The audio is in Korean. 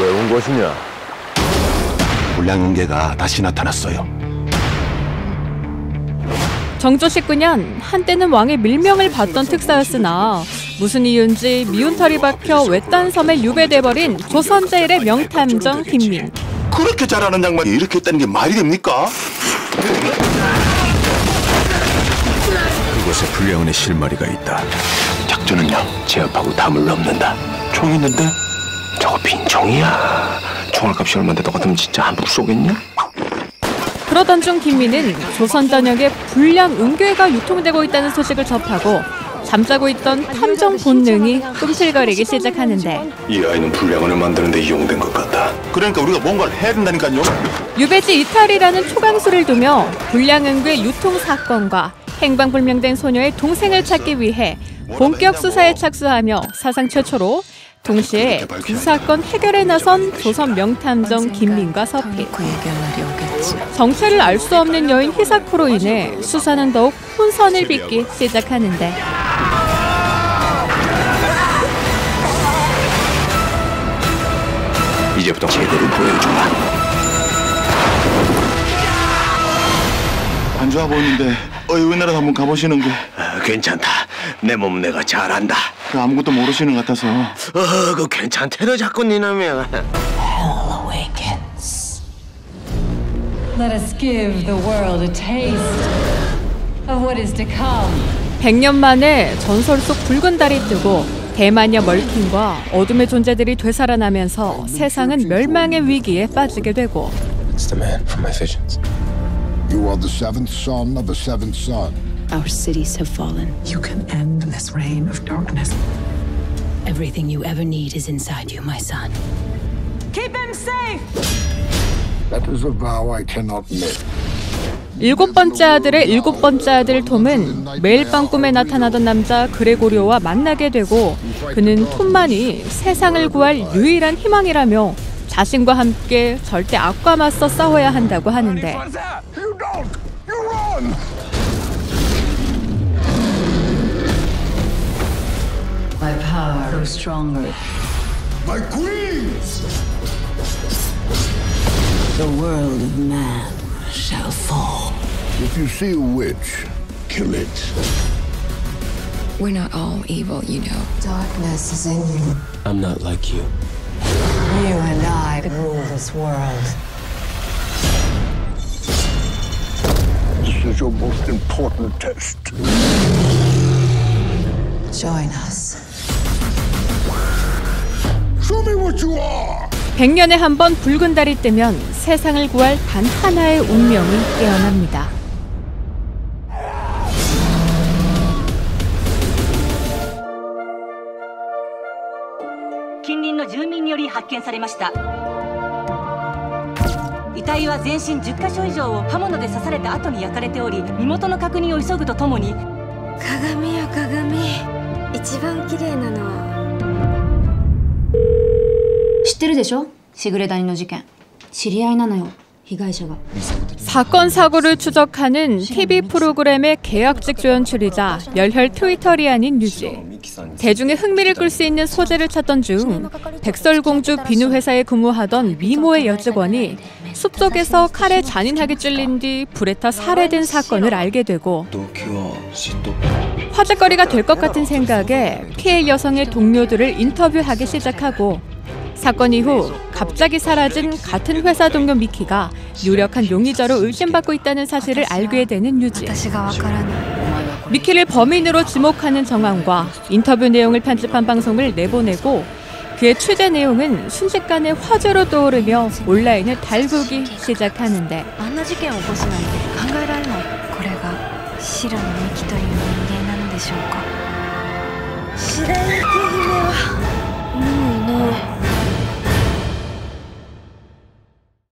왜 온 것이냐? 불량은개가 다시 나타났어요. 정조 19년 한때는 왕의 밀명을 받던 특사였으나 무슨 이유인지 미운 털이 박혀 외딴 섬에 유배돼버린 조선 제일의 명탐정 김민. 그렇게 잘하는 양반이 이렇게 했다는 게 말이 됩니까? 그곳에 불량은의 실마리가 있다. 작전은요 제압하고 담을 넘는다. 총 있는데? 저거 빈 총이야. 총알값이 얼마인데 너 같으면 진짜 함부로 쏘겠냐? 그러던 중 김민은 조선 전역에 불량 은괴가 유통되고 있다는 소식을 접하고 잠자고 있던 탐정 본능이 꿈틀거리기 시작하는데 이 아이는 불량을 만드는 데 이용된 것 같다. 그러니까 우리가 뭔가를 해야 된다니까요. 유배지 이탈이라는 초강수를 두며 불량 은괴 유통 사건과 행방불명된 소녀의 동생을 찾기 위해 본격 수사에 착수하며 사상 최초로 동시에 두 사건 해결에 나선 조선 명탐정 김민과 서필. 정체를 알 수 없는 여인 히사코로 인해 수사는 더욱 혼선을 빚기 시작하는데 이제부터 제대로 보여주마. 안 좋아 보이는데 의외나라 한번 가보시는 게 아, 괜찮다. 내 몸 내가 잘한다. 그 아무것도 모르시는 것 같아서 어, 그 괜찮대로 자꾸 니놈이야. awakens. Let us give the world a taste of what is to come. 100년 만에 전설 속 붉은 달이 뜨고 대마녀 멀킨과 어둠의 존재들이 되살아나면서 세상은 멸망의 위기에 빠지게 되고 It's the man from my visions. You are the seventh son of the seventh son. Our cities have fallen. You can end this reign of darkness. Everything you ever need is inside you, my son. Keep him safe! That is a vow I cannot make. 일곱 번째 아들의 일곱 번째 아들 톰은 매일 밤 꿈에 나타나던 남자 그레고리오와 만나게 되고 그는 톰만이 세상을 구할 유일한 희망이라며 자신과 함께 절대 악과 맞서 싸워야 한다고 하는데! The world of man shall fall. If you see a witch, kill it. We're not all evil, you know. Darkness is in you. I'm not like you. You and I could rule this world. This is your most important test. Join us. Show me what you are! 100년에 한 번 붉은 달이 뜨면 세상을 구할 단 하나의 운명이 깨어납니다. 近隣の住民により発見されました遺体は全身10カ所以上を刃物で刺された後に焼かれており身元の確認を急ぐとともに鏡よ鏡一番綺麗なのは知 ってるでしょしぐれ谷の事件知り合いなのよ被害者が 사건 사고를 추적하는 TV 프로그램의 계약직 조연출이자 열혈 트위터리안인 유지. 대중의 흥미를 끌 수 있는 소재를 찾던 중 백설공주 비누 회사에 근무하던 미모의 여직원이 숲속에서 칼에 잔인하게 찔린 뒤 불에 타 살해된 사건을 알게 되고 화제거리가 될 것 같은 생각에 피해 여성의 동료들을 인터뷰하기 시작하고 사건 이후 갑자기 사라진 같은 회사 동료 미키가 유력한 용의자로 의심받고 있다는 사실을 알게 되는 유지. 私がわからない 미키를 범인으로 지목하는 정황과 인터뷰 내용을 편집한 방송을 내보내고 그의 취재 내용은 순식간에 화제로 떠오르며 온라인을 달구기 시작하는데 あんな事件を起こすなんて考えられないこれが白のミキという人間なのでしょうか